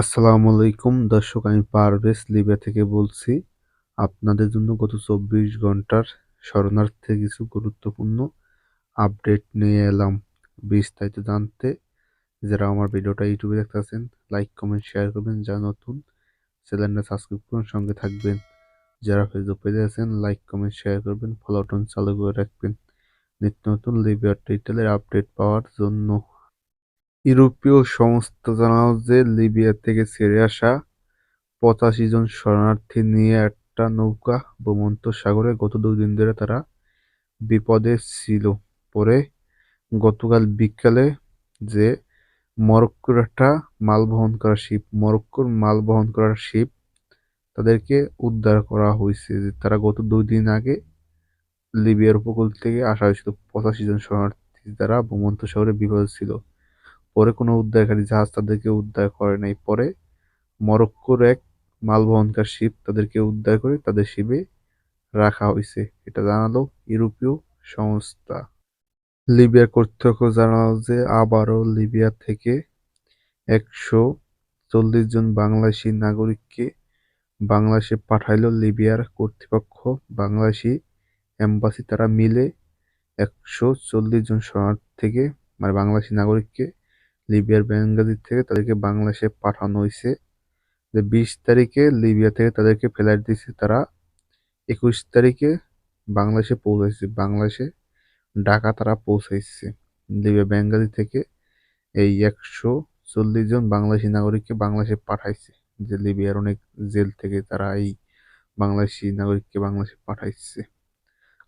আসসালামু আলাইকুম। দর্শক, আমি পারভেজ লিবিয়া থেকে বলছি, আপনাদের জন্য গত চব্বিশ ঘণ্টার শরণার্থী কিছু গুরুত্বপূর্ণ আপডেট নিয়ে এলাম। বিস্তারিত জানতে যারা আমার ভিডিওটা ইউটিউবে দেখতেছেন লাইক, কমেন্ট, শেয়ার করবেন। যারা নতুন, চ্যানেলটা সাবস্ক্রাইব করুন, সঙ্গে থাকবেন। যারা ফেসবুক পেজে আছেন, লাইক, কমেন্ট, শেয়ার করবেন, ফলো টন চালু করে রাখবেন। নিত্য নতুন লিবিয়ার ডিটেলের আপডেট পাওয়ার জন্য ইউরোপীয় সংস্থা জানালো যে লিবিয়া থেকে ছেড়ে আসা পঁচাশি জন শরণার্থী নিয়ে একটা নৌকা ভূমধ্যসাগরে গত দুদিন ধরে তারা বিপদে ছিল। পরে গতকাল বিকালে যে মরক্কোর একটা মাল বহন করা শিপ, মরক্কোর মাল বহন করার শিপ তাদেরকে উদ্ধার করা হয়েছে। যে তারা গত দুই দিন আগে লিবিয়ার উপকূল থেকে আসা হয়েছিল। পঁচাশি জন শরণার্থী দ্বারা ভূমধ্যসাগরে বিপদে ছিল। পরে কোনো উদ্ধারকারী জাহাজ তাদেরকে উদ্ধার করে নাই। পরে মরক্কোর এক মালবহনকার শিপ তাদেরকে উদ্ধার করে তাদের শিবে রাখা হয়েছে এটা জানালো ইউরোপীয় সংস্থা। লিবিয়া কর্তৃপক্ষ জানালো যে আবারও লিবিয়া থেকে একশো চল্লিশ জন বাংলাদেশি নাগরিককে বাংলাদেশে পাঠাইল। লিবিয়ার কর্তৃপক্ষ বাংলাদেশি এম্বাসি তারা মিলে একশো চল্লিশ জন শরণার্থী থেকে মানে বাংলাদেশি নাগরিককে লিবিয়ার বেঙ্গাজি থেকে তাদেরকে বাংলাদেশে পাঠানো হয়েছে যে বিশ তারিখে লিবিয়া থেকে তাদেরকে ফ্লাইট দিয়েছে তারা, একুশ তারিখে বাংলাদেশে পৌঁছাইছে। বাংলাদেশে ঢাকা তারা পৌঁছাইছে। লিবিয়া, বেঙ্গালি থেকে এই একশো চল্লিশ জন বাংলাদেশি নাগরিককে বাংলাদেশে পাঠাইছে। যে লিবিয়ার অনেক জেল থেকে তারা এই বাংলাদেশি নাগরিককে বাংলাদেশে পাঠাইছে।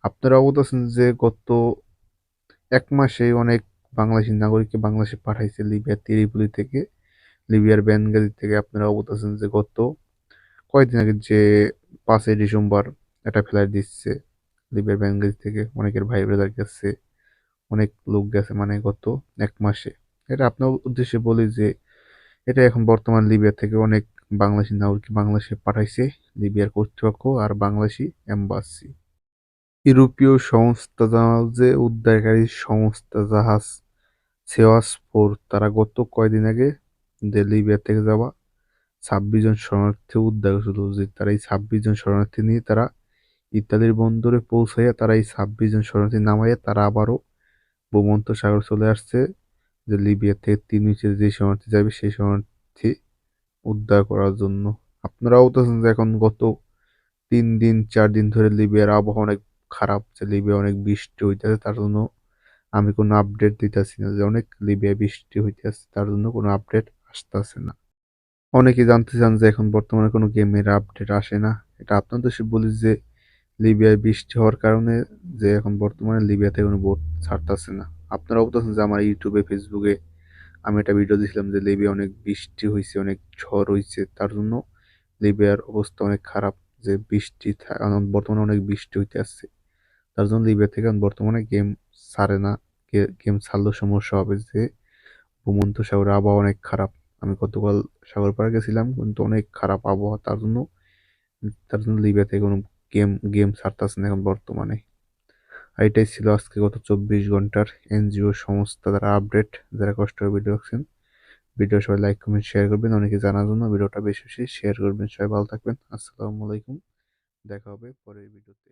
আপনারা অবগত আছেন যে গত এক মাসে অনেক বাংলাদেশি নাগরিককে বাংলাদেশে পাঠাইছে লিবিয়ার তিরিপুলি থেকে, লিবিয়ার বেনগাজি থেকে আপনারা অবগত আছেন যে গত কয়েকদিন আগে যে পাঁচই ডিসেম্বর একটা ফ্লাইট দিচ্ছে লিবিয়ার ব্যানগাজি থেকে, অনেকের ভাই ব্রাদার গেছে, অনেক লোক গেছে মানে গত এক মাসে। এটা আপনার উদ্দেশ্যে বলি যে এটা এখন বর্তমান লিবিয়া থেকে অনেক বাংলাদেশি নাগরিক বাংলাদেশে পাঠাইছে লিবিয়ার কর্তৃপক্ষ আর বাংলাদেশি এম্বাসি। ইউরোপীয় সংস্থা যে, উদ্ধারকারী সংস্থা জাহাজ সেওয়াস ফোর তারা গত কয়দিন আগে যে লিবিয়া থেকে যাওয়া ছাব্বিশ জন শরণার্থী উদ্ধার করেছিল। যে, তারা এই ছাব্বিশ জন শরণার্থী নিয়ে তারা ইতালির বন্দরে পৌঁছাইয়া তারা এই ছাব্বিশ জন শরণার্থী নামাইয়া তারা আবারও ভূমন্ত সাগর চলে আসছে। যে লিবিয়া থেকে তিন নিচে যে শরণার্থী যাবে, সেই শরণার্থী উদ্ধার করার জন্য। আপনারাও তো এখন গত তিন দিন, চার দিন ধরে লিবিয়ার আবহাওয়া অনেক খারাপ যে লিবিয়া অনেক বৃষ্টি হইতেছে, তার জন্য আমি কোনো আপডেট দিতেছি না যে অনেক লিবিয়া বৃষ্টি হইতেছে, তার জন্য কোনো আপডেট আসতেছে না। অনেকে জানতে চান যে এখন বর্তমানে কোনো গেমের আপডেট আসে না। এটা আপনাদের সে বলি যে লিবিয়ায় বৃষ্টি হওয়ার কারণে যে এখন বর্তমানে লিবিয়াতে কোনো বোট ছাড়তেছে না। আপনারা বলতেছেন যে আমার ইউটিউবে ফেসবুকে আমি একটা ভিডিও দিয়েছিলাম যে লিবিয়া অনেক বৃষ্টি হয়েছে অনেক ঝড় হয়েছে তার জন্য লিবিয়ার অবস্থা অনেক খারাপ যে বৃষ্টি বর্তমানে অনেক বৃষ্টি হইতে আসছে তার জন্য লিবিয়া থেকে বর্তমানে গেম ছাড়ে না। গেম ছাড়লেও সমস্যা হবে যে ভূমন্ত সাগরের আবহাওয়া অনেক খারাপ। আমি গতকাল সাগর পাড়ে গেছিলাম, কিন্তু অনেক খারাপ আবহাওয়া, তার জন্য তার জন্য লিবিয়া থেকে কোনো গেম গেম ছাড়তেছে না এখন বর্তমানে। আর এটাই ছিল আজকে গত চব্বিশ ঘণ্টার এনজিও সংস্থা দ্বারা আপডেট যারা কষ্ট করে ভিডিও দেখছেন ভিডিও সবাই লাইক কমেন্ট শেয়ার করবেন। অনেকে জানার জন্য ভিডিওটা বেশি বেশি শেয়ার করবেন। সবাই ভালো থাকবেন। আসসালামু আলাইকুম। দেখা হবে পরের ভিডিওতে